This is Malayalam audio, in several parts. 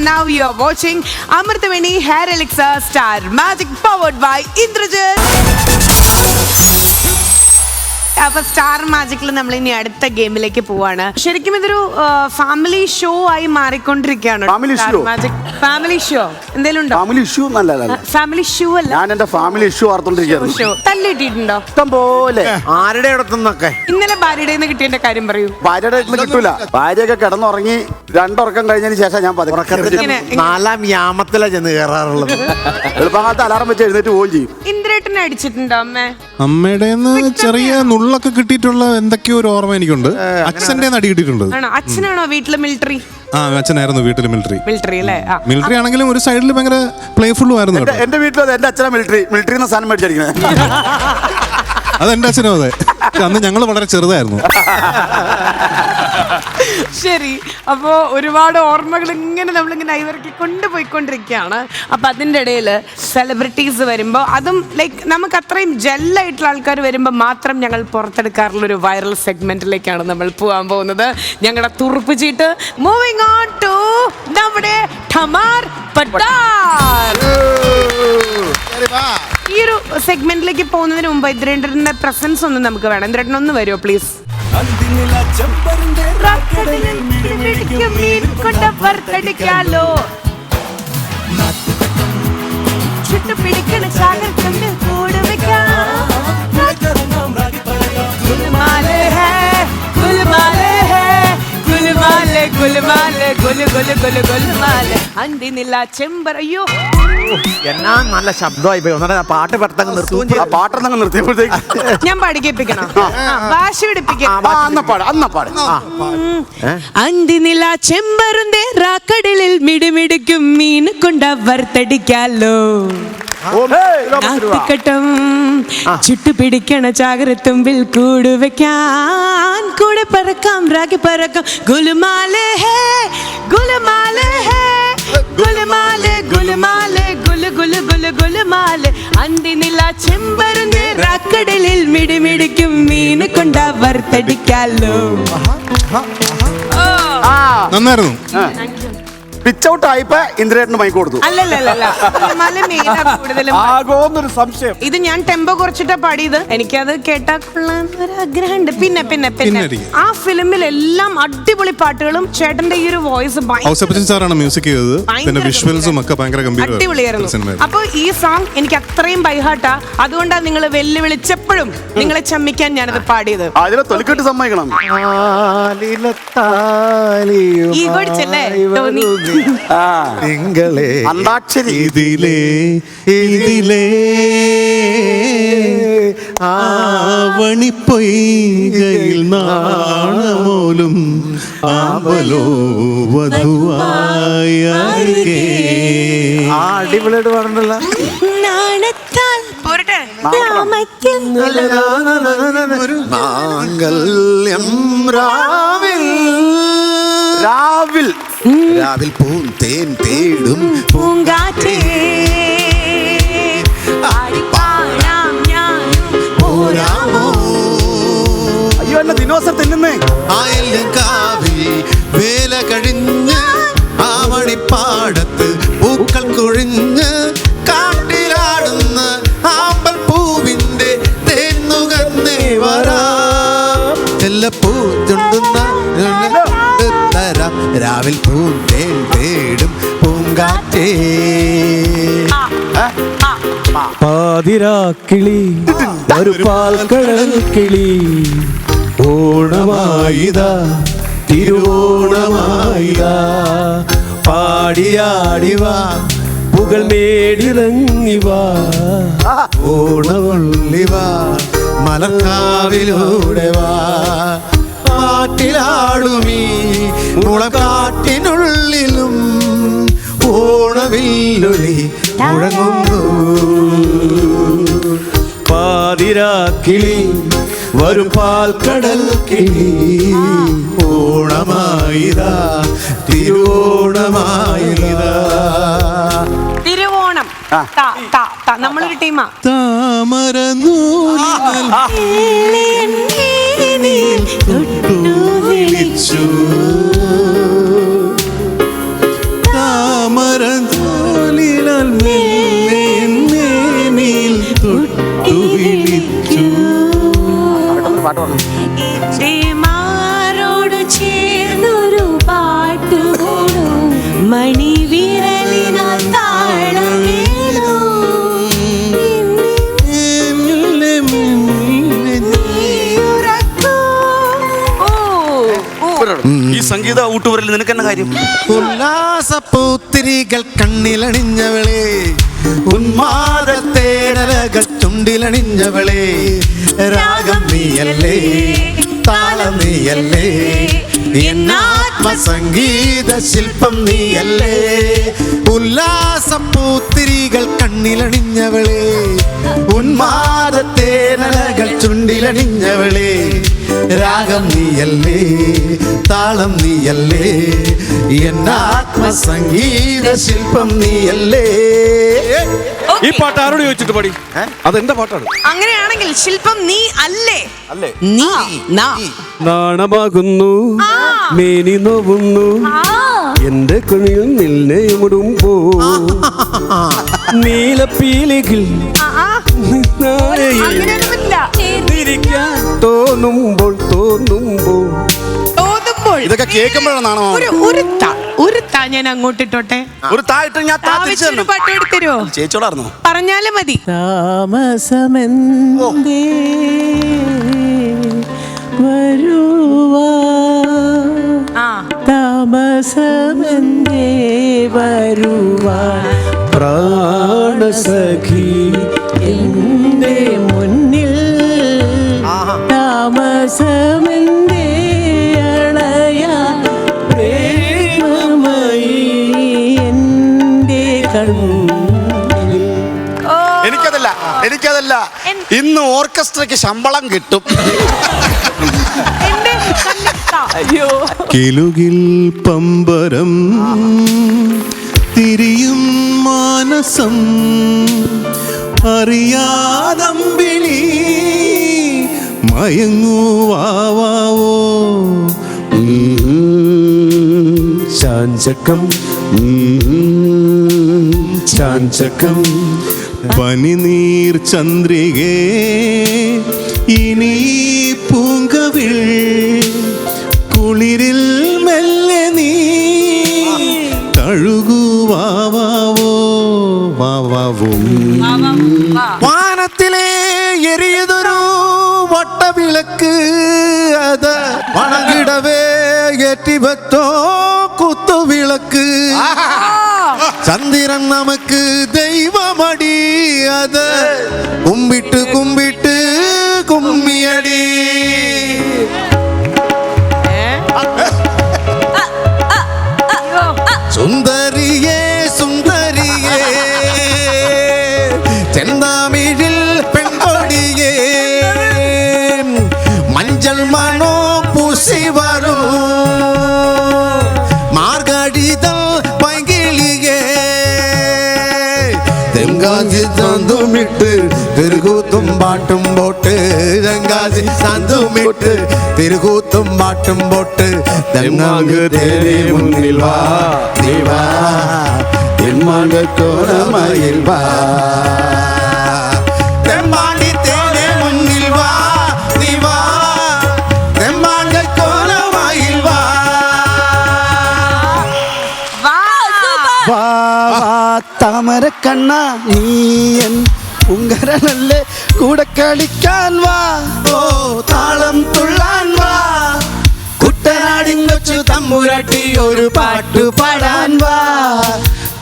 and now you are watching Amrtaveni Hair Elixir Star Magic powered by Indrajit. അപ്പൊ സ്റ്റാർ മാജിക്കിൽ നമ്മൾ ഇനി അടുത്ത ഗെയിമിലേക്ക് പോവാണ്. ശരിക്കും ഇതൊരു ഫാമിലി ഷോ ആയി മാറിക്കൊണ്ടിരിക്കുകയാണ് family show magic. Family show എന്തെങ്കിലും ഉണ്ടോ? ഫാമിലി ഇഷ്യൂ നല്ലതല്ല. ഫാമിലി ഷോ അല്ല. ഞാൻ എന്റെ ഫാമിലി ഇഷ്യൂ വാർത്തോണ്ടിരിക്കുന്നു ഷോ തല്ലിട്ടിട്ടുണ്ടോ ഇഷ്ടം പോലെ. ആരുടെ ഇടത്തുനിന്നൊക്കെ ഇന്നലെ ഭാര്യയുടെ നിന്ന് കിട്ടിയതിന്റെ കാര്യം പറയൂ. ഭാര്യയുടെ അടുത്ത് കിട്ടൂല. ഭാര്യയൊക്കെ കിടന്നുറങ്ങി രണ്ടുറക്കം കഴിഞ്ഞതിന് ശേഷം ഞാൻ പതുക്കെ ഉറക്കത്തിന് നാലാം യാമത്തിലാ ചെന്ന് കയറാറുള്ളത് എളുപ്പകാലത്ത് അലാറം വെച്ച് എഴുന്നേറ്റ് പോവുകയും ചെയ്യും. ഇന്ദ്രേട്ടനെ അടിച്ചിട്ടുണ്ടോ അമ്മേ? അമ്മയുടെ ചെറിയ നുള്ളൊക്കെ കിട്ടിയിട്ടുള്ള എന്തൊക്കെയോ ഒരു ഓർമ്മ എനിക്കുണ്ട്. അച്ഛന്റെ അടി കിട്ടിയിട്ടുണ്ട്. ആണോ? അച്ഛനാണോ വീട്ടിൽ മിലിറ്ററി ആ അച്ഛനായിരുന്നു വീട്ടിൽ മിലിറ്ററി മിലിറ്ററി അല്ലേ? ആ. മിലിറ്ററി ആണെങ്കിലും ഒരു സൈഡിൽ ഭയങ്കര പ്ലേഫുള്ളും ആയിരുന്നു എന്റെ- കേട്ടോ. എന്റെ വീട്ടിലും അതെ എന്റെ അച്ഛനെ മിലിറ്ററി മിലിറ്ററി എന്ന സാധനം മേടിച്ചിരിക്കുന്നത് അത് എന്റെ അച്ഛനും അതെ. പക്ഷെ അന്ന് ഞങ്ങൾ വളരെ ചെറുതായിരുന്നു. ശരി. അപ്പോ ഒരുപാട് ഓർമ്മകൾ ഇങ്ങനെ നമ്മളിങ്ങനെ ഇവർക്ക് കൊണ്ടുപോയിക്കൊണ്ടിരിക്കുകയാണ് അപ്പൊ അതിന്റെ ഇടയിൽ സെലിബ്രിറ്റീസ് വരുമ്പോൾ അതും ലൈക്ക് നമുക്ക് അത്രയും ജെല്ലായിട്ടുള്ള ആൾക്കാർ വരുമ്പോൾ മാത്രം ഞങ്ങൾ പുറത്തെടുക്കാറുള്ള ഒരു വൈറൽ സെഗ്മെന്റിലേക്കാണ് നമ്മൾ പോകാൻ പോകുന്നത്. ഞങ്ങളുടെ തുറുപ്പ് ചീട്ട്. മൂവിങ് ഓൺ ടു നമ്മുടെ ഠമാർ പട്ടാർ. ഈ ഒരു സെഗ്മെന്റിലേക്ക് പോകുന്നതിന് മുമ്പ് ഇന്ദ്രേന്ദ്രന്റെ പ്രസൻസ് ഒന്ന് നമുക്ക് വേണം. ഇന്ദ്രേട്ടൻ ഒന്ന് വരുമോ പ്ലീസ് വറുത്തടിക്കാലോ. ഗുൽ ഗുൽമാലെ അന്തിനില്ല ചെമ്പർ. എന്നാ നല്ല ശബ്ദമായി പോയി. പാട്ട് പെട്ടെന്ന് നിർത്തുകയും ആ പാട്ടെന്നങ്ങ് നിർത്തിയപ്പോഴത്തേക്ക് ഞാൻ പഠിക്കേപ്പിക്കണം വാശി പിടിപ്പിക്കണം ആ അന്ന പാട് അന്ന പാട്. അന്തിനില ചെമ്പരുന്തേ റാക്കടലിൽ മിടിമിടിക്കും മീൻ കൊണ്ട വറുത്തടിക്കാലോ. നാത്തിക്കട്ടം ചുട്ടുപിടിക്കണ ചാകരത്തുമ്പിൽ കൂട് വെക്കാൻ. കൂടെ പറക്കാം രാഗി പറക്കാം. ഗുലുമാലെ ഹേ ഗുലുമാലെ ഹേ ഗുലുമാലെ ഗുലുമാലെ ഗുലു ഗുലു ഗുലു ഗുലുമാലെ. അന്തിനില ചെമ്പരുന്ന് റാക്കടലിൽ മിടിമിടിക്കും മീന് കൊണ്ട വറുത്തടിക്കാലോ. നന്നായിരുന്നു. പിച്ച് ഔട്ട് ആയിപ്പോ ഇന്ദ്രേട്ടന് മൈക്ക് കൊടുത്തു. അല്ലല്ലല്ല കൂടുതലും. ആകോന്നൊരു സംശയം. ഇത് ഞാൻ ടെമ്പോ കുറച്ചിട്ടാ പാടിയത്. എനിക്കത് കേട്ടാ കൊള്ളാൻ ഒരു ആഗ്രഹമുണ്ട് പിന്നെ പിന്നെ. പിന്നെ പിന്നെ ആ ഫിലിമിൽ എല്ലാം അടിപൊളി പാട്ടുകളും ചേട്ടന്റെ ഈ ഒരു വോയിസ് ഔസപ്പച്ചൻ സാറാണ് മ്യൂസിക് ചെയ്തത്. പിന്നെ ഭയങ്കര വിഷ്വൽസും ഒക്കെ ഭയങ്കര ഗംഭീരമായിരുന്നു അടിപൊളിയായിരുന്നു. അപ്പൊ ഈ സോങ് എനിക്ക് അത്രയും ബൈഹാട്ടാ അതുകൊണ്ടാണ് നിങ്ങൾ വെല്ലുവിളിച്ചപ്പോഴും നിങ്ങളെ ചമ്മിക്കാൻ ഞാനത് പാടിയത്. അതിലെ തൊലിക്കെട്ട് സമ്മതിക്കണം. ഈ കൊടിച്ചല്ലേ ടോണി? നിങ്ങളെ അന്താക്ഷരി. ഇതിലേ ഇതിലേ. ആവണിപ്പൊയ്കയിൽ നാണമോലും ആവലോ വധുവായ അടിപൊളിയായിട്ട് പാടുന്നില്ല നാണത്താൽ പോരട്ടെ. നാമത്തിൽ മാംഗല്യം രാവിൽ രാവിൽ പൂന്തേൻ തേൻ തേടും പൂങ്കാറ്റേ. കാവി അയ്യോ തിന്നുന്നേ. കാവിൽ വേല കഴിഞ്ഞ് ആവണിപ്പാടത്ത് രാവിൽ പൂന്തേൻ തേടും പൂങ്കാറ്റേ. പാതിരാക്കിളി ഒരു പാൽക്കടൽ കിളി ഓണമായിതാ തിരുവോണമായിതാ. പാടിയാടിവാ പുകൾ മേടിറങ്ങിവാ ഓണവള്ളിവാ മലക്കാവിലൂടെ വാ. കാട്ടിലാടുമീ. മുളക്കാട്ടിനുള്ളിലും ഓണവില്ലൊളി മുഴങ്ങുന്നു. പാതിരാക്കിളി വരും പാൽക്കടൽ കിളി. ഓണമായിതാ തിരുവോണമായിതാ. നമ്മളൊരു ടീമാ. താമര വിളിച്ചു. താമര തോലിനാൽ മേനിൽ തൊട്ടു വിളിച്ചു. ചേർന്നൊരു മണിവീ സംഗീത ഊട്ടുപുരൽ നിനക്ക് എന്ന കാര്യം? ഉല്ലാസപ്പൂത്തിരികൾ കണ്ണിലണിഞ്ഞവളെ ഉന്മാദത്തേരകൾ ചുണ്ടിലണിഞ്ഞവളെ രാഗം നീയല്ലേ താളം നീയല്ലേ എന്നാത്മസംഗീത ശില്പം നീയല്ലേ. ഉല്ലാസപ്പൂത്തിരികൾ കണ്ണിലണിഞ്ഞവളെ ഉന്മാദത്തേരകൾ ചുണ്ടിലണിഞ്ഞവളെ രാഗം നീയല്ലേ താളം നീയല്ലേ എന്നാത്മസംഗീത ശില്പം നീയല്ലേ? ഈ പാട്ട് ആരോട് ചോദിച്ചിട്ട് പാടി? അതെന്താ പാട്ടാണ്? അങ്ങനെയാണെങ്കിൽ ശില്പം നീ അല്ലേ? അല്ലേ. നീ നാ. നാണമാകുന്നു മേനി നോവുന്നു എന്റെ കണിയിൽ നിൽനയമിടുമ്പോ നീലപ്പീലികൾ ഇരിക്കാൻ തോന്നുമ്പോൾ തോന്നുമ്പോൾ. തോന്നുമ്പോൾ ഇതൊക്കെ കേൾക്കുമ്പോഴാണ് നാണോ ഒരു ഒരു താ ഒരു താ ഞാൻ അങ്ങോട്ടിട്ടോട്ടെ? ഒരു തായിട്ട് ഞാൻ താ തിരിച്ചു തരണം പാട്ട് എടുത്തരുവോ ചേച്ചോടായിരുന്നോ പറഞ്ഞാലും മതി. താമസമെന്തേ വരുവാ? ആ. താമസമെന്തേ വരുവാ? പ്രാണസഖി എന്റെ മുന്നിൽ അണയാ പ്രേമമായി കണ്ണിൽ എനിക്കതല്ല എനിക്കതല്ല. ഇന്ന് ഓർക്കസ്ട്രയ്ക്ക് ശമ്പളം കിട്ടും. കിലുകിൽ പമ്പരം തിരിയും മാനസം അറിയാതമ്പിളി മയങ്ങുവാവോ ചാഞ്ചക്കം ചാഞ്ചക്കം പനിനീർ ചന്ദ്രികേ ഇനി പൂങ്കവിൾ കുളിരിൽ മെല്ലെ നീ തഴുകുവാവോ വാവാവോ വാനത്തിലേ உனக்கு அத வணங்கிடவே ஏற்றி வச்சோம் குத்து விளக்கு. சந்திரன் நமக்கு தெய்வமடி அத கும்பிட்டு கும்பிட்டு கும்மியடி. തിരുകൂത്തും പാട്ടും പോട്ട് തെങ്കാശി തന്തുമിട്ട് തിരുകൂത്തും പാട്ടും പോട്ട് തെങ്ങാങ്ക് തേരെ മുന്നിൽ വാ നീ വാ എന്മാങ്കത്തോരമയിൽ വാ തെമ്മാണ്ടി തേരെ മുന്നിൽ വാ ഉങ്കരനല്ലേ? കൂടെ കളിക്കാൻ വാ. ഓ താളം തുള്ളാൻ വാ. കുട്ടനാടിങ്ങൊച്ചു തമ്പുരട്ടി ഒരു പാട്ടു പാടാൻ വാ.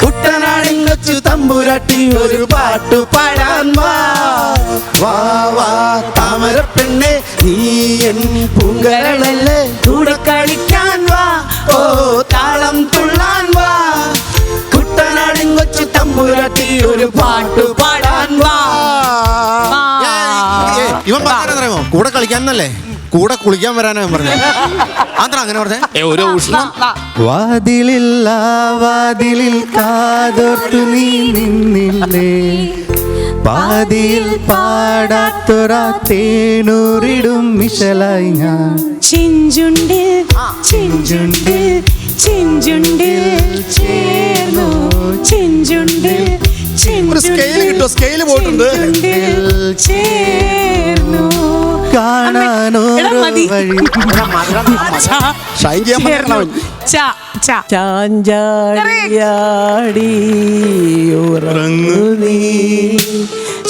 കുട്ടനാടിങ്ങൊച്ചു തമ്പുരട്ടി ഒരു പാട്ടു പാടാൻ വാ. വാ വാ താമര പെണ്ണെ നീ എൻ പൂങ്കരളല്ലേ കൂടെ കളിക്കാൻ വാ. ഓ താളം തുള്ളാൻ വാ. തമ്പുരട്ടി ഒരു പാട്ട് പാടാൻ വാ. ഇവൻ പറഞ്ഞോ കൂടെ കളിക്കാന്നല്ലേ? കൂടെ കുളിക്കാൻ വരാനാ ഞാൻ പറഞ്ഞത്. അത്ര അങ്ങനെ പറഞ്ഞേ? ഓരോ ഉഷ്ണം വാതിലില്ല വാതിലിൽ കാതോർത്തു നീ നിന്നില്ലേ? പാതിയിൽ പാടാത്തൊര തേനൂറിടും മിശലായി ഞാൻ. ചെഞ്ചുണ്ടിൽ ചെഞ്ചുണ്ടിൽ ചെഞ്ചുണ്ടിൽ ചേർന്നു. ചെഞ്ചുണ്ടിൽ ഒരു പോയിട്ടുണ്ട്. കാണാനോ. വഴി. ഷൈൻ ചെയ്യാൻ. പറ്റണം. ചാഞ്ചാടിയാടി ഉറങ്ങു നീ.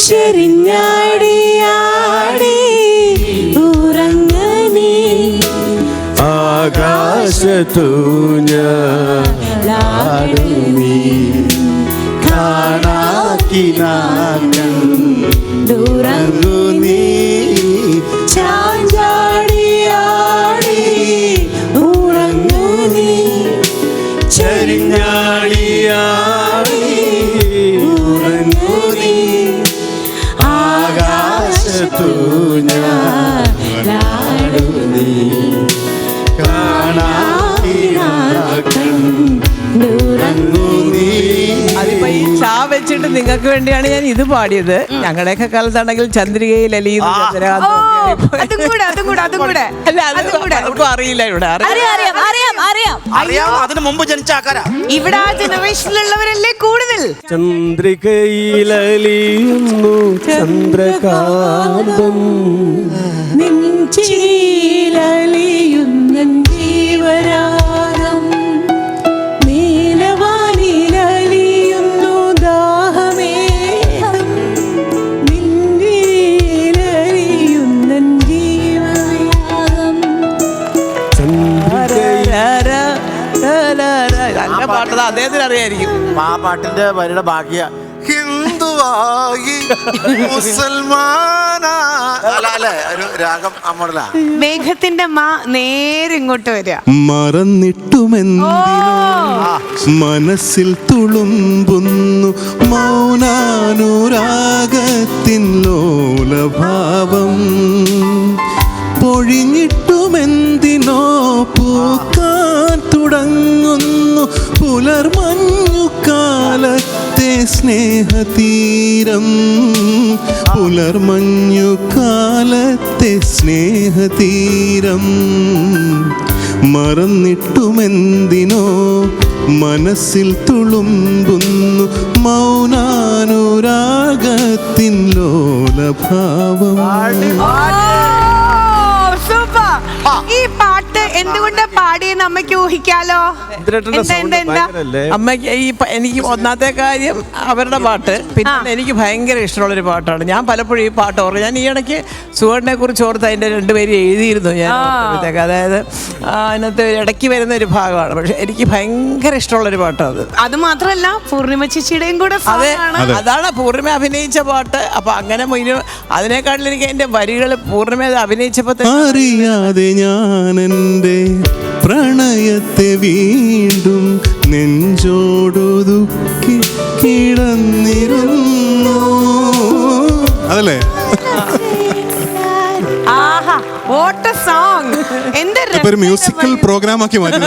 ചെരിഞ്ഞാടിയാടി ആകാശത്തു ഞാടു നീ നിങ്ങൾക്ക് വേണ്ടിയാണ് ഞാൻ ഇത് പാടിയത്. ഞങ്ങളുടെയൊക്കെ കാലത്താണെങ്കിൽ ചന്ദ്രികയിൽ അലിയുന്നു ഓ ഒക്കെ ഇപ്പൊ- അതും കൂടെ അതും കൂടെ അതും കൂടെ അല്ല അത് കൂടെ. അറിയില്ല ഇവിടെ. അറിയാം. അറിയാം അറിയാം അറിയാം അറിയാം. അറിയാം അതിന് മുമ്പ് ജനിച്ച ആൾക്കാരാ. ഇവിടെ ആ ജനറേഷനിലുള്ളവരല്ലേ കൂടുതൽ? ചന്ദ്രികയിലലിയുന്നു ചന്ദ്രകാന്തം. നെഞ്ചിലലിയുന്നൻ പാട്ടത് അദ്ദേഹത്തിന് അറിയായിരിക്കും. ആ പാട്ടിന്റെ വരിയുടെ ബാക്കിയ ഹിന്ദുവായി മുസൽമാനാ. അല്ല അല്ലേ ഒരു രാഗം അമ്മടല മേഘത്തിന്റെ മാ നേരെ ഇങ്ങോട്ട് വരിക. മറന്നിട്ടുമെന്തിനോ? മനസ്സിൽ തുളുമ്പുന്നു മൗനാനുരാഗത്തിൻ ലോലഭാവം. പൊഴിഞ്ഞിട്ടുമെന്തിനോ പൂക്കാൻ തുടങ്ങുന്നു പുലർമഞ്ഞു കാലത്തെ സ്നേഹതീരം. പുലർമഞ്ഞുകാലത്തെ സ്നേഹതീരം. മറന്നിട്ടുമെന്തിനോ മനസ്സിൽ തുളുമ്പുന്നു മൗനാനുരാഗത്തിൻ ലോലഭാവം. ഈ എന്തുകൊണ്ട് പാടിയെന്ന് അമ്മയ്ക്ക് ഊഹിക്കാലോ? അമ്മയ്ക്ക് ഈ എനിക്ക് ഒന്നാമത്തെ കാര്യം അവരുടെ പാട്ട്. പിന്നെ എനിക്ക് ഭയങ്കര ഇഷ്ടമുള്ള ഒരു പാട്ടാണ്. ഞാൻ പലപ്പോഴും ഈ പാട്ട് ഓർക്കും. ഞാൻ ഈ ഇടയ്ക്ക് സുവർണെ കുറിച്ച് ഓർത്ത് അതിന്റെ രണ്ടുപേരും എഴുതിയിരുന്നു ഞാൻ ഓർത്തപ്പോഴത്തേക്ക്. അതായത് അതിനകത്ത് ഇടയ്ക്ക് വരുന്ന ഒരു ഭാഗമാണ്. പക്ഷെ എനിക്ക് ഭയങ്കര ഇഷ്ടമുള്ള ഒരു പാട്ടാണ് അത് അത് മാത്രല്ല പൂർണിമ ചേച്ചിയുടെയും കൂടെ അതെ അതാണ് പൂർണിമ അഭിനയിച്ച പാട്ട്. അപ്പൊ അങ്ങനെ മുന്നിൽ അതിനേക്കാട്ടിൽ എനിക്ക് അതിന്റെ വരികൾ പൂർണിമ അത് അഭിനയിച്ചപ്പോ അറിയാതെ ഞാൻ എന്റെ പ്രണയത്തെ വീണ്ടും നെഞ്ചോടൊതുക്കി കിടന്നിരുന്നു. അതല്ലേ? വാട്ട് എ സോങ് എന്ത് ഇപ്പൊ ഒരു മ്യൂസിക്കൽ പ്രോഗ്രാം ആക്കി മാറ്റി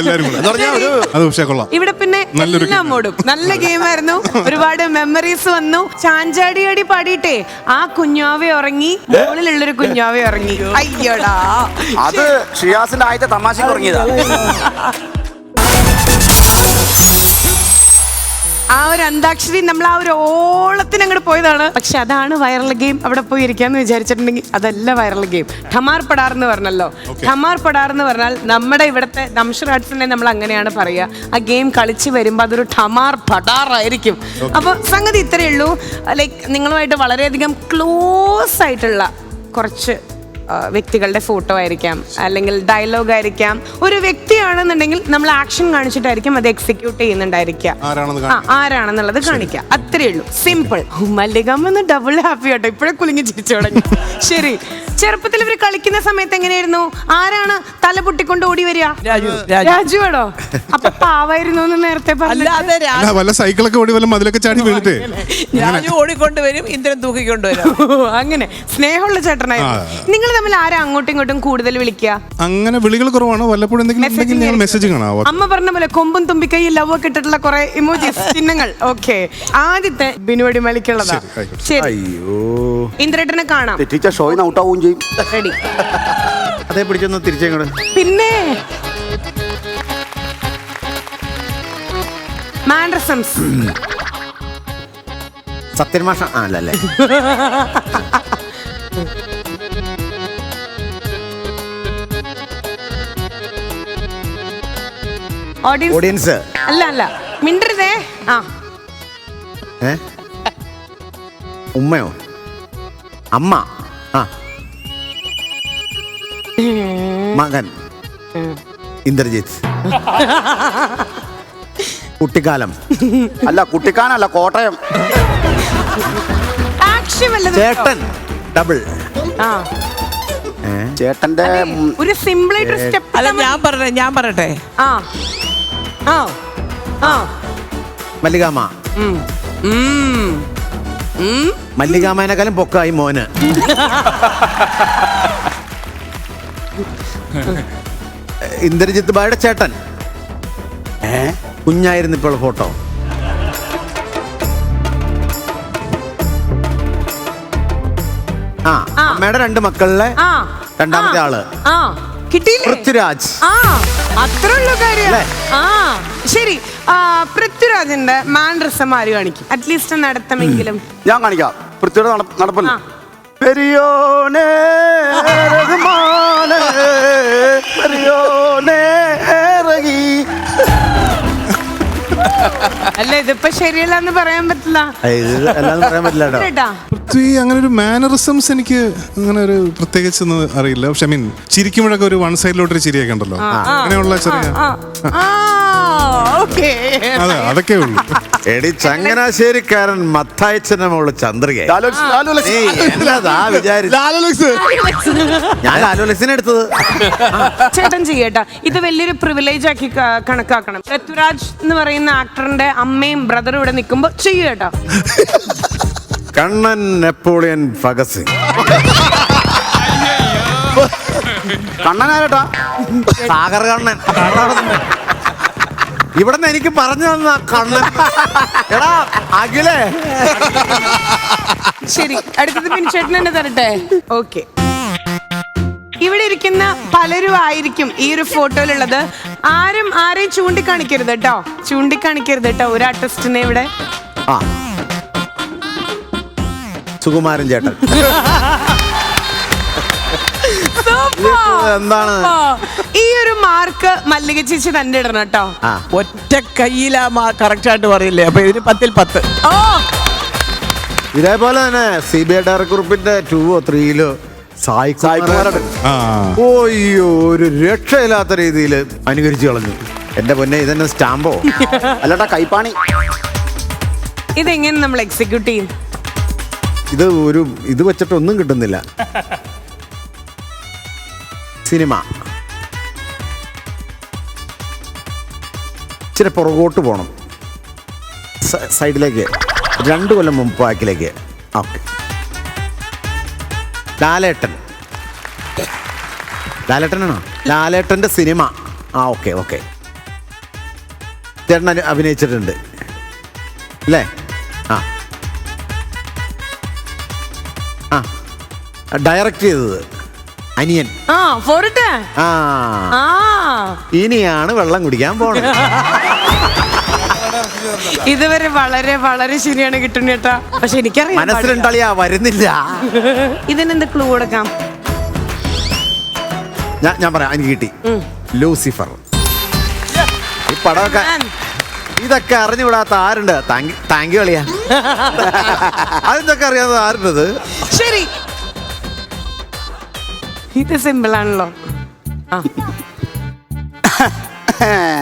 എല്ലാരും കൂടെ. പറഞ്ഞാൽ ഒരു അത് പക്ഷേ കൊള്ളാം ഇവിടെ പിന്നെ നല്ലൊരു എല്ലാം game. ഓടും നല്ല ഗെയിം ആയിരുന്നു. ഒരുപാട് മെമ്മറീസ് വന്നു. ചാഞ്ചാടി അടി പാടിയിട്ടേ. ആ കുഞ്ഞാവെ ഉറങ്ങി. മുകളിലുള്ളൊരു കുഞ്ഞാവെ ഉറങ്ങി. അയ്യോടാ. അത് ഷിയാസിന്റെ ആദ്യത്തെ തമാശ തുടങ്ങിയതാ ആ ഒരു അന്താക്ഷരി നമ്മൾ ആ ഒരു ഓളത്തിന് അങ്ങോട്ട് പോയതാണ്. പക്ഷെ അതാണ് വൈറൽ ഗെയിം അവിടെ പോയി ഇരിക്കാന്ന് വിചാരിച്ചിട്ടുണ്ടെങ്കിൽ അതല്ല വൈറൽ ഗെയിം ഠമാർ പടാർ എന്ന് പറഞ്ഞല്ലോ. ഠമാർ പടാർ എന്ന് പറഞ്ഞാൽ നമ്മുടെ ഇവിടുത്തെ ദംഷർ ആർട്സിനെ നമ്മൾ അങ്ങനെയാണ് പറയുക. ആ ഗെയിം കളിച്ച് വരുമ്പോൾ അതൊരു ഠമാർ പടാർ ആയിരിക്കും അപ്പോൾ സംഗതി ഇത്രയേ ഉള്ളൂ. ലൈക്ക് നിങ്ങളുമായിട്ട് വളരെയധികം ക്ലോസ് ആയിട്ടുള്ള കുറച്ച് വ്യക്തികളുടെ ഫോട്ടോ ആയിരിക്കാം അല്ലെങ്കിൽ ഡയലോഗ് ആയിരിക്കാം. ഒരു വ്യക്തിയാണെന്നുണ്ടെങ്കിൽ നമ്മൾ ആക്ഷൻ കാണിച്ചിട്ടായിരിക്കും അത് എക്സിക്യൂട്ട് ചെയ്യുന്നുണ്ടായിരിക്കുക. ആ, ആരാണെന്നുള്ളത് കാണിക്കുക. അത്രേ ഉള്ളൂ. സിമ്പിൾ മല്ലികമ്മ ഡബിൾ ഹാപ്പി ആട്ടോ. ഇപ്പോഴേ കുലുങ്ങി ചിരിച്ചു തുടങ്ങി. ശരി. ചെറുപ്പത്തിൽ ഇവർ കളിക്കുന്ന സമയത്ത് എങ്ങനെയായിരുന്നു? ആരാണ് തല പൊട്ടിക്കൊണ്ട് ഓടി വരിക? രാജു ആണോ? അപ്പൊ പാവായിരുന്നു എന്ന് നേരത്തെ അല്ലാതെ രാ- അല്ല വല്ല സൈക്കിളൊക്കെ ഓടി വല്ല മതിലൊക്കെ ചാടി വീണിട്ടേ. രാജു ഓടിക്കൊണ്ടുവരും ഇന്ദ്രൻ തൂക്കിക്കൊണ്ടുവരും. അങ്ങനെ. സ്നേഹമുള്ള ചേട്ടനായിരുന്നു. നിങ്ങൾ തമ്മിൽ ആരാ അങ്ങോട്ടും ഇങ്ങോട്ടും കൂടുതൽ വിളിക്കുക? അങ്ങനെ വിളികൾ കുറവാണ്? വല്ലപ്പോഴും എന്തെങ്കിലും ഉണ്ടെങ്കിൽ ഞങ്ങൾ മെസ്സേജ് അമ്മ പറഞ്ഞ പോലെ കൊമ്പും തുമ്പിക്കൈ ലവ് ഒക്കെ ഇട്ടിട്ടുള്ള കുറെ ഇമോജീസ് ചിഹ്നങ്ങൾ. ഓക്കെ ആദ്യത്തെ ബിനുവടി മലിക്കുള്ളതാ ശരി, ആയിക്കോട്ടെ. ശരി. അയ്യോ. ഇന്ദ്രേട്ടനെ കാണാം. തെറ്റിച്ച ഔട്ട് ഔട്ടാവുകയും ചെയ്യും റെഡി. അതേ പിടിച്ചൊന്ന് തിരിച്ചങ്ങോട്ട് പിന്നെ? മാൻഡ്രസംസ്. സത്യൻ അല്ലല്ലേ ഓഡിയൻസ് ഓഡിയൻസ് അല്ല അല്ല. മിണ്ടരുതേ. ആ. ഏ? ഉമ്മയോ? അമ്മ. ആ. മകൻ ഇന്ദ്രജിത്ത്. കുട്ടിക്കാലം. അല്ല കുട്ടിക്കാനല്ല കോട്ടയം. ചേട്ടൻ ഡബിൾ. ആ. ചേട്ടന്റെ ഒരു സിമ്പിൾ അല്ല ഞാൻ പറഞ്ഞേ ഞാൻ പറയട്ടെ? ആ. ആ. ആ. മല്ലികാമ. മല്ലികാമേനേക്കാളും പൊക്കായി മോന്. ഇന്ദ്രജിത്ത് ബായുടെ ചേട്ടൻ. ഏ? കുഞ്ഞായിരുന്നു ഇപ്പോൾ ഫോട്ടോ. ആ. അമ്മയുടെ രണ്ട് മക്കളിലെ രണ്ടാമത്തെ ആൾ. പൃഥ്വിരാജ്. അത്ര ഉള്ള കാര്യം. ആ ശരി. പൃഥ്വിരാജിന്റെ മാൻഡ്രസം ആര് കാണിക്കും അറ്റ്ലീസ്റ്റ് നടത്തമെങ്കിലും. ഞാൻ കാണിക്കാം. പൃഥ്വിരാജ് നട- നടപ്പല്ല. പെരിയോനേ റഹ്മാനേ, പെരിയോനേ റഹീ. അല്ല ഇതിപ്പോ ശരിയല്ല എന്ന് പറയാൻ പറ്റില്ല പൃഥ്വി അങ്ങനെ ഒരു മാനറിസംസ് എനിക്ക് അങ്ങനെ ഒരു പ്രത്യേകിച്ച് ഒന്നും അറിയില്ല. പക്ഷെ മീൻ ചിരിക്കുമ്പോഴൊക്കെ ഒരു വൺ സൈഡിലോട്ടൊരു ചിരിയൊക്കെ ഉണ്ടല്ലോ. അങ്ങനെയുള്ള ചെറിയ ഓക്കേ. അതെ അതൊക്കെ ഉള്ളു. എടി ചങ്ങനാശ്ശേരിക്കാരൻ മത്തായച്ചന്റെ മോൾ ചന്ദ്രിക ഞാൻ ലാലോലക്സിനെ എടുത്തത്. ചേട്ടൻ ചെയ്യട്ടാ. ഇത് വലിയൊരു പ്രിവിലേജ് ആക്കി ക- കണക്കാക്കണം. പൃഥ്വിരാജ് എന്ന് പറയുന്ന ആക്ടറിന്റെ അമ്മയും ബ്രദറും ഇവിടെ നിൽക്കുമ്പോ ചെയ്യട്ടോ കണ്ണൻ നെപ്പോളിയൻ ഭഗത് സിംഗ്. കണ്ണനാരട്ടാ? സാഗർ കണ്ണൻ. ഇവിടുന്ന് എനിക്ക് പറഞ്ഞു തന്ന കണ്ണൻ എടാ അഖിലേ. ശരി അടുത്തത് പിൻചേട്ടൻ തന്നെ തരട്ടെ. ഓക്കെ. ഇവിടെ ഇരിക്കുന്ന പലരും ആയിരിക്കും ഈ ഒരു ഫോട്ടോയിലുള്ളത്. ആരും ആരെയും ചൂണ്ടിക്കാണിക്കരുത് കേട്ടോ. ചൂണ്ടിക്കാണിക്കരുത് കേട്ടോ ഒരു ആർട്ടിസ്റ്റിനെ ഇവിടെ. ആ. സുകുമാരൻ ചേട്ടൻ. എന്താണ്? ഈ ഒരു മാർക്ക് മല്ലിക ചേച്ചി തന്നെ ഇടണം കേട്ടോ. ആ. ഒറ്റ കയ്യിലാ കറക്റ്റ് ആയിട്ട് പറയില്ലേ? അപ്പൊ ഇതിന് പത്തിൽ പത്ത്. ഓ. ഇതേപോലെ തന്നെ സി ബി ഐ ഡയറക്ടറുപ്പിന്റെ ടൂവോ ത്രീയിലോ സായി ഓയ്യോ ഒരു രക്ഷയില്ലാത്ത രീതിയിൽ അനുകരിച്ചു കളഞ്ഞു. എന്റെ പൊന്നെ ഇതെന്നെ സ്റ്റാമ്പോ? അല്ലട്ടാ കൈപ്പാണി. ഇതെങ്ങനെ നമ്മൾ എക്സിക്യൂട്ട് ചെയ്യും? ഇത് ഒരു ഇത് വെച്ചിട്ടൊന്നും കിട്ടുന്നില്ല. സിനിമ. ഇച്ചിരി പുറകോട്ട് പോകണം സൈഡിലേക്ക്. രണ്ട് കൊല്ലം മുമ്പ് ബാക്കിലേക്ക് ഓക്കെ. ലാലേട്ടൻ. ലാലേട്ടനാണോ? ലാലേട്ടന്റെ സിനിമ. ആ ഓക്കെ ഓക്കെ. ചേട്ടൻ അഭിനയിച്ചിട്ടുണ്ട്. അല്ലേ? ആ. ആ. ഡയറക്റ്റ് ചെയ്തത്. അനിയൻ. ആ. ഇനിയാണ് വെള്ളം കുടിക്കാൻ പോണത്. ഇതുവരെ വളരെ വളരെ ശരിയാണ് കിട്ടുന്നത് കേട്ടാ. പക്ഷെ എനിക്കറിയാം. മനസ്സിലുണ്ടളിയാ വരുന്നില്ല. ഇതിനെന്ത് ക്ലൂ കൊടുക്കാം? ഞാൻ ഞാൻ പറയാം എനിക്ക് കിട്ടി. ലൂസിഫർ. ഈ പടമൊക്കെ. ഇതൊക്കെ അറിഞ്ഞുവിടാത്ത ആരുണ്ട്? താങ്ക് താങ്ക് യു അളിയാ. അതെന്തൊക്കെ അറിയാത്ത ആരുണ്ടത്? ശരി. ഇത് സിമ്പിൾ ആണല്ലോ. ആ.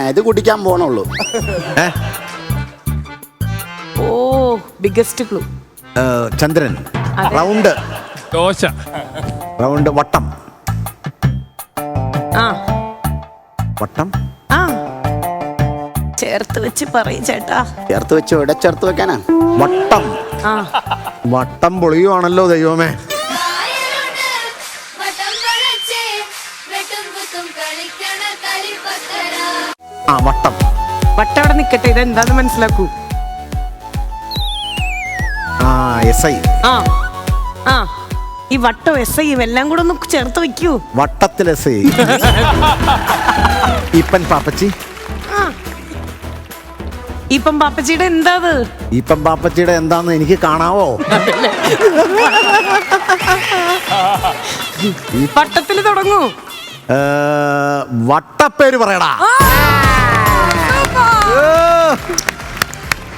ഇത് കുടിക്കാൻ പോണുള്ളൂ. ബിഗസ്റ്റ് ക്ലൂ ചന്ദ്രൻ. റൗണ്ട്. ദോശ. റൗണ്ട് വട്ടം. ആ. വട്ടം. ആ. ചേർത്ത് വെച്ച് പറയും ചേട്ടാ. ചേർത്ത് വെച്ച് ഇവിടെ ചേർത്ത് വെക്കാനാ? വട്ടം. ആ. വട്ടം പൊളിയുവാണല്ലോ ദൈവമേ. ആ വട്ടം. വട്ടം അവിടെ നിക്കട്ടെ ഇത് എന്താന്ന് മനസ്സിലാക്കൂ? S I. ആ ആ ഈ വട്ടം എസ് ഐയും എല്ലാം കൂടെ ഒന്ന് ചേർത്ത് വെക്കൂ. വട്ടത്തിൽ എസ് ഐ. ഇപ്പൻ പാപ്പച്ചി. ഇപ്പം പാപ്പച്ചിയുടെ എന്താ ഇപ്പം പാപ്പച്ചിയുടെ എന്താന്ന് എനിക്ക് കാണാവോ? വട്ടത്തിൽ തുടങ്ങൂ. വട്ടപ്പേര് പറയടാ.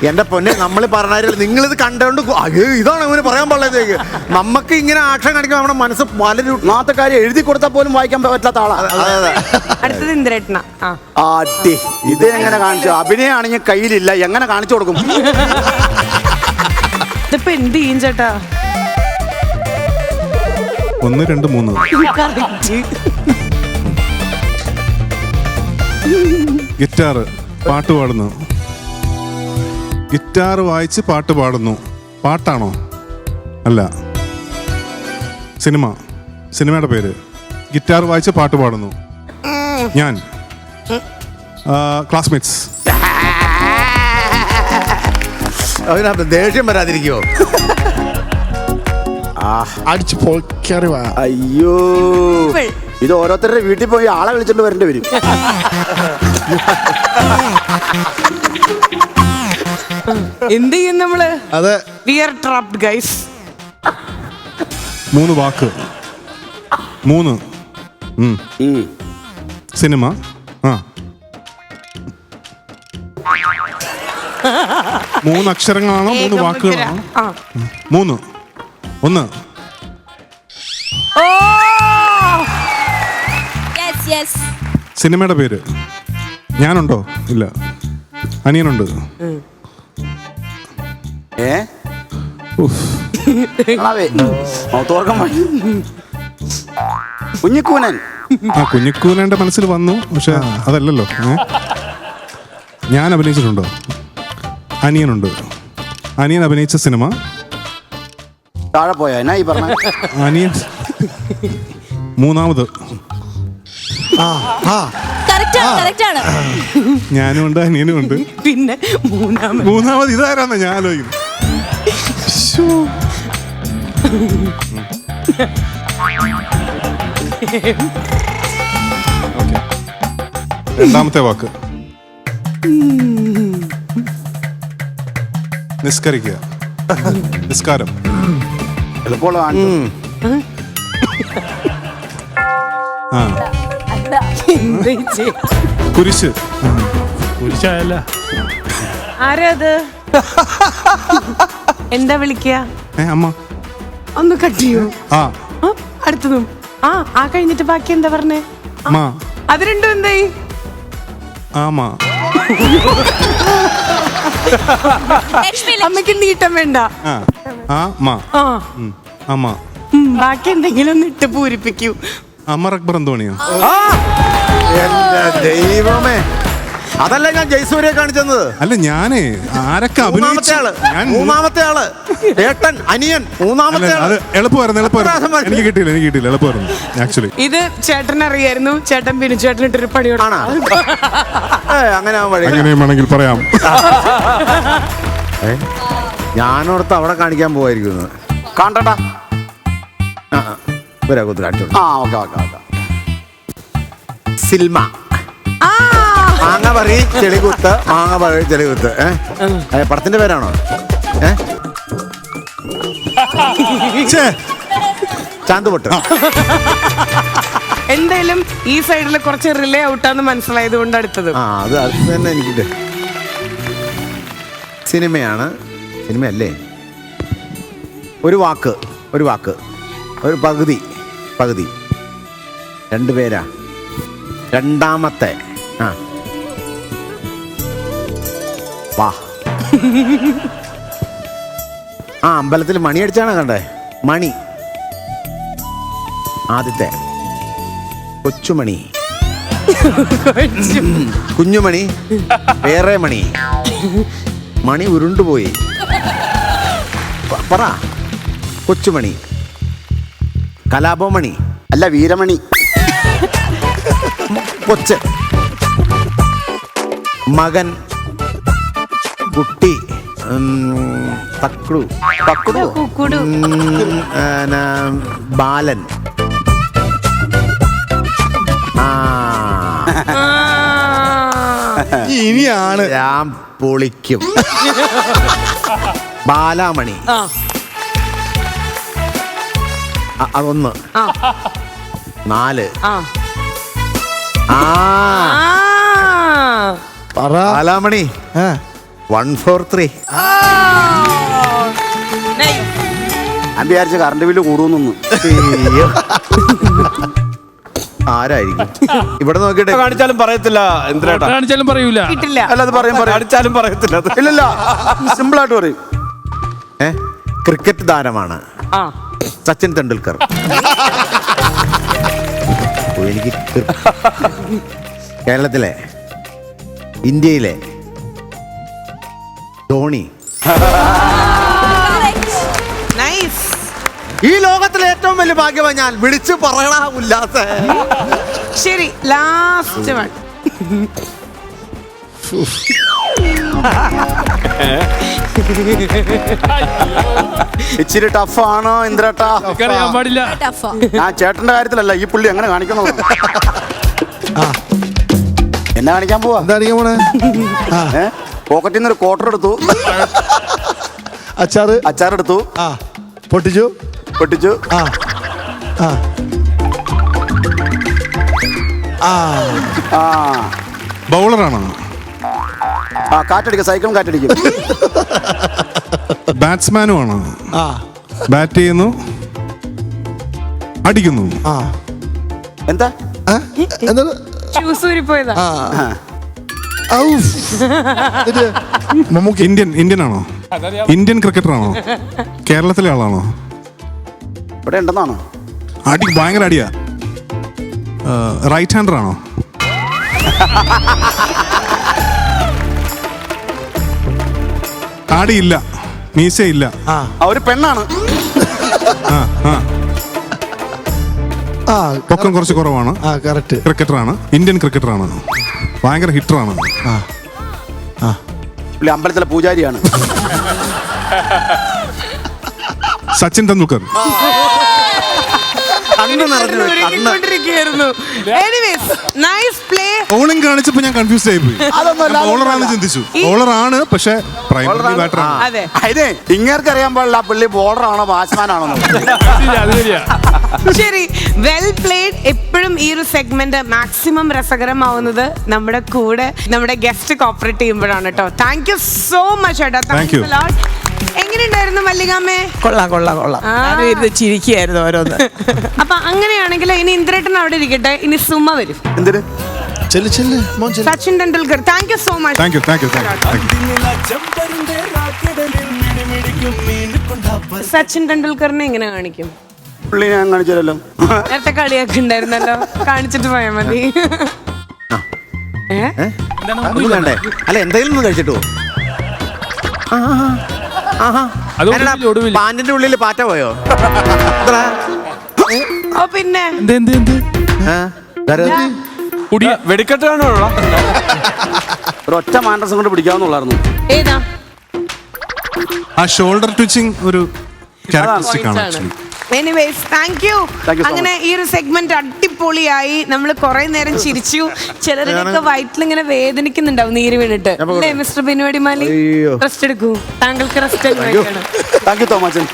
ആ എന്റെ പൊന്നെ നമ്മൾ പറഞ്ഞാൽ നിങ്ങൾ ഇത് കണ്ടോണ്ട് ഗോ- അയ്യോ ഇതാണ് അവന് പറയാൻ പാടില്ലേക്ക് നമുക്ക് ഇങ്ങനെ ആക്ഷൻ കാണിക്കുമ്പോൾ നമ്മുടെ മനസ്സ് പലരും ഒന്നാമത്തെ കാര്യം എഴുതി കൊടുത്താൽ പോലും വായിക്കാൻ പറ്റാത്ത അടുത്തത് ഇന്ദ്രേട്ടന. ആട്ടി ഇത് എങ്ങനെ കാണിച്ചു? അഭിനയാണെങ്കിൽ കയ്യിലില്ല എങ്ങനെ കാണിച്ചു കൊടുക്കും? ഇതിപ്പോ എന്ത് ചെയ്യും ചേട്ടാ? ഒന്ന് രണ്ട് മൂന്ന്. ഗിറ്റാറ് ഗിറ്റാർ പാട്ട് പാടുന്നു. ഗിറ്റാർ വായിച്ച് പാട്ട് പാടുന്നു. പാട്ടാണോ? അല്ല. സിനിമ. സിനിമയുടെ പേര്. ഗിറ്റാർ വായിച്ച് പാട്ട് പാടുന്നു. ഞാൻ. ക്ലാസ്മേറ്റ്സ് അതിനകത്ത് ദേഷ്യം വരാതിരിക്കുവോ? അടിച്ചു പൊളിക്കറി അയ്യോ. ഇത് ഓരോരുത്തരുടെ വീട്ടിൽ പോയി ആളെ വിളിച്ചിട്ട് വരേണ്ടി വരും. എന്ത് ചെയ്യും നമ്മൾ? അതെ. വി ആർ ട്രാപ്ഡ് ഗൈസ് മൂന്ന് വാക്ക്. മൂന്ന്. ഉം. സിനിമ. ആ. മൂന്ന് അക്ഷരങ്ങളാണോ? മൂന്ന് വാക്കുകളാണോ? ആ. മൂന്ന്. ഒന്ന്. ഓ! യെസ് യെസ് സിനിമയുടെ പേര്. ഞാനുണ്ടോ? ഇല്ല. അനിയനുണ്ട്. ഏ? വഴി കുഞ്ഞിക്കൂനൻ. ആ കുഞ്ഞിക്കൂനന്റെ മനസ്സിൽ വന്നു പക്ഷെ അതല്ലല്ലോ. ഏ? ഞാൻ അഭിനയിച്ചിട്ടുണ്ടോ? അനിയനുണ്ട്. അനിയൻ അഭിനയിച്ച സിനിമ? താഴെ പോയാ? ഈ പറഞ്ഞ അനിയൻ. മൂന്നാമത്. ഞാനും ഉണ്ട് അനിയനും ഉണ്ട്. പിന്നെ മൂന്നാമത്. മൂന്നാമത് ഇതാരാന്ന ഞാൻ ആലോചിക്കുന്നു. Okay. രണ്ടാമത്തെ വാക്ക്. നിസ്കരിക്കുക. നിസ്കാരം. എളുപ്പമുള്ള കാണിച്ചു. ആ. എന്ത് ചെയ്യും? കുരിശ്. കുരിശായല്ല. ആരാ അത്? എന്താ വിളിക്കുക? ഏ അമ്മ. ഒന്ന് കട്ട് ചെയ്യൂ. ആ. ആ, അടുത്തതും. ആ ആ കഴിഞ്ഞിട്ട് ബാക്കി എന്താ പറഞ്ഞേ? മാ അത് രണ്ടും എന്തായി? ആമാ. ലക്ഷ്മി അമ്മയ്ക്ക് നീട്ടം വേണ്ട? ആ. ആ മാ ആ. ഉം. അമ്മ ഉം, ബാക്കി എന്തെങ്കിലും ഒന്ന് ഇട്ട് പൂരിപ്പിക്കൂ. അമ്മ റക്ബർ എന്തോണിയോ എന്റെ ദൈവമേ. അതല്ല ഞാൻ ജയസൂര്യ കാണിച്ചത് അല്ല ഞാനേ ആരൊക്കെ മൂന്നാമത്തെ അഭിനയിച്ചു? ആൾ. ഞാൻ മൂന്നാമത്തെ ആൾ. ഏട്ടൻ അനിയൻ മൂന്നാമത്തെ ആൾ. എളുപ്പമായിരുന്നു എളുപ്പമായിരുന്നു. എനിക്ക് കിട്ടിയില്ല എനിക്ക് കിട്ടിയില്ല എളുപ്പമായിരുന്നു ആക്ച്വലി ഇത് ചേട്ടൻ അറിയായിരുന്നു. ചേട്ടൻ പിന്നെ ചേട്ടൻ ഇട്ടൊരു പണിയോട്. ആണോ? ഏ, അങ്ങനെ അങ്ങനെയും വേണമെങ്കിൽ പറയാം. ഞാനോടത്ത് അവിടെ കാണിക്കാൻ പോവായിരിക്കുന്നു. ആ, ആ. കാണിച്ചോളൂ ആ ഓക്കെ ഓക്കെ ഓക്കെ. സിൽമ. ആ മാങ്ങ പറി ചെളികുത്ത് മാങ്ങ പറി ചെളികുത്ത്. ഏഹ് പടത്തിന്റെ പേരാണോ? ഏഹ് ചാന്തുപൊട്ട്. എന്തായാലും ഈ സൈഡിൽ കുറച്ച് റിലേ ഔട്ടാന്ന് മനസ്സിലായത് കൊണ്ട് അടുത്തത്. ആ അത് അത് തന്നെ എനിക്ക് സിനിമയാണ് സിനിമയല്ലേ? ഒരു വാക്ക് ഒരു വാക്ക്. ഒരു പകുതി പകുതി. രണ്ട് പേരാ. രണ്ടാമത്തെ. ആ. വാ. ആ അമ്പലത്തിൽ മണി അടിച്ചാണോ കണ്ടേ? മണി. ആദ്യത്തെ. കൊച്ചുമണി. കുഞ്ഞുമണി. വേറെ മണി. മണി ഉരുണ്ടുപോയി. പറ. കൊച്ചുമണി. കലാപമണി. അല്ല വീരമണി. കൊച്ച്. മകൻ. കുട്ടി. തക്കുടു തക്രു. കുക്കുടു. ബാലൻ. ആ. ആ. ഇനിയാണ്. ഞാൻ പൊളിക്കും. ബാലാമണി. ആ. അ- അതൊന്ന്. ആ. നാല്. ആ. ആ. ആ. ബാലാമണി. വൺ ഫോർ ത്രീ ഞാൻ വിചാരിച്ച കറണ്ട് ബില്ല് കൂടുന്നു ആരായിരിക്കും? ഇവിടെ നോക്കിട്ടെ കാണിച്ചാലും പറയത്തില്ല എന്തിനാ കാണിച്ചാലും പറയൂല. കിട്ടില്ല. അല്ല പറയാൻ പറയും കാണിച്ചാലും പറയത്തില്ല ഇല്ലല്ല. സിമ്പിൾ ആയിട്ട് പറയും. ഏ? ക്രിക്കറ്റ് താരമാണ് ആ. സച്ചിൻ തെണ്ടുൽക്കർ. ഓ, എനിക്ക് ക്രി- കേരളത്തിലെ ഇന്ത്യയിലെ ധോണി. നൈസ്. ഈ ലോകത്തിലെ ഏറ്റവും വലിയ ഭാഗ്യമാണ് ഞാൻ വിളിച്ചു പറയണ ഉല്ലാസ. ശരി ലാസ്റ്റ് വൺ ഇച്ചിരി ടഫാണോ ഇന്ദ്രട്ടാ പാടില്ല. ആ ഞാൻ ചേട്ടന്റെ കാര്യത്തിലല്ല ഈ പുള്ളി എങ്ങനെ കാണിക്കണോ എന്നെ കാണിക്കാൻ പോവാ. എന്താ കാണിക്കാൻ പോണേ? പോക്കറ്റിൽ നിന്ന് ഒരു ക്വാർട്ടർ എടുത്തു അച്ചാറ് അച്ചാറെടുത്തു ആ. പൊട്ടിച്ചു? പൊട്ടിച്ചു. ആ. ആ. ആ. ആ. ബൗളറാണോ? ആ കാറ്റടിക്കും. സൈക്കിളും കാറ്റടിക്കും. ബാറ്റ്സ്മാനും ആണോ ആ. ബാറ്റ് ചെയ്യുന്നു? അടിക്കുന്നു? ആ. എന്താ? എന്താ എന്താണ്? ചൂസൂരി പോയതാ ആ. മമ്മൂക്കി. ഇന്ത്യൻ ഇന്ത്യൻ ആണോ ഇന്ത്യൻ ക്രിക്കറ്റർ ആണോ കേരളത്തിലെ ആളാണോ? ഇവിടെ ഉണ്ടെന്നാണോ? അടി ഭയങ്കര അടിയാ. റൈറ്റ് ഹാൻഡർ ആണോ? താടിയില്ല മീശയില്ല ഒരു പെണ്ണാണ്. ആ ആ. ആ പൊക്കം കുറച്ച് കുറവാണ്. ക്രിക്കറ്ററാണ്. ഇന്ത്യൻ ക്രിക്കറ്ററാണ്. ഭയങ്കര ഹിറ്ററാണ്. ആ. ആ. പുള്ളി അമ്പലത്തിലെ പൂജാരിയാണ്. സച്ചിൻ തെണ്ടുൽക്കർ കണ്ണ് നിറഞ്ഞു പോയി, കണ്ണ്. ഒരുങ്ങിക്കൊണ്ടിരിക്കുകയായിരുന്നു. എനിവേസ് നൈസ് പ്ലേ ബൗളിംഗ് കാണിച്ചപ്പോ ഞാൻ കൺഫ്യൂസ് ആയി പോയി അതൊന്നുമല്ല, ചിന്തിച്ചു. ബൗളറാണ് പക്ഷെ പ്രൈമറി ബാറ്റർ ആണ്. അതെ. അതിനെ ഇങ്ങേർക്ക് അറിയാൻ പാടില്ല ആ പുള്ളി ബോർഡറാണോ ബാറ്റ്സ്മാൻ ആണോ അത് ശരിയാ. ശരി വെൽ പ്ലേഡ് എപ്പോഴും ഈ ഒരു സെഗ്മെന്റ് മാക്സിമം രസകരമാവുന്നത് നമ്മുടെ കൂടെ നമ്മുടെ ഗസ്റ്റ് കോപ്പറേറ്റ് ചെയ്യുമ്പോഴാണ് കേട്ടോ. താങ്ക് യു സോ മച്ച് ഏട്ടാ Thank you. എങ്ങനെയുണ്ടായിരുന്നു മല്ലികാമ്മേ? കൊള്ളാം കൊള്ളാം കൊള്ളാം. ഞാനും ഇരുന്ന് ചിരിക്കുകയായിരുന്നു ഓരോന്ന്. അപ്പൊ അങ്ങനെയാണെങ്കിൽ ഇനി ഇന്ദ്രേട്ടൻ അവിടെ ഇരിക്കട്ടെ. ഇനി സുമ വരും. എന്തിന്? ചെല്ല് ചെല്ല്. മോൻ ചെല്ല്. Sachin Tendulkar. Thank you so much thank you thank you thank you Sachin ടെണ്ടുൽക്കറിനെ എങ്ങനെ കാണിക്കും? പുള്ളി ഞാൻ കാണിച്ചല്ലോ നേരത്തെ കളിയൊക്കെ ഉണ്ടായിരുന്നല്ലോ കാണിച്ചിട്ട് പോയാ മതി. ഏ? ഒന്നും വേണ്ടേ? അല്ല എന്തെങ്കിലും ഒന്ന് കഴിച്ചിട്ടോ അത് ഒടുവില്ല, ഒടുവില്ല. പാന്റിന്റെ ഉള്ളിൽ പാറ്റ പോയോ? ഓ പിന്നെ. എന്ത് എന്ത് എന്ത്? ഏ? ഇതാരാ? കുടിയ വെടിക്കെട്ടാണോ ഉള്ള? ഒരു ഒറ്റ മാൻഡ്രസം കൊണ്ട് പിടിക്കാവുന്നുള്ളായിരുന്നു ഏതാ? ആ ഷോൾഡർ ട്വിച്ചിങ് ഒരു ക്യാരക്ടറിസ്റ്റിക് ആണ് ആക്ച്വലി എനിവേസ് താങ്ക് യു അങ്ങനെ ഈ ഒരു സെഗ്മെന്റ് അടിപൊളിയായി. നമ്മൾ കുറെ നേരം ചിരിച്ചു. ചിലരൊക്കെ വയറ്റിൽ ഇങ്ങനെ വേദനിക്കുന്നുണ്ടാവും നീര് വീണിട്ട്. മിസ്റ്റർ ബിനുവടി മാലി? അയ്യോ. റെസ്റ്റ് എടുക്കൂ. താങ്കൾക്ക് റെസ്റ്റ് താങ്ക് യു തോമാച്ചൻ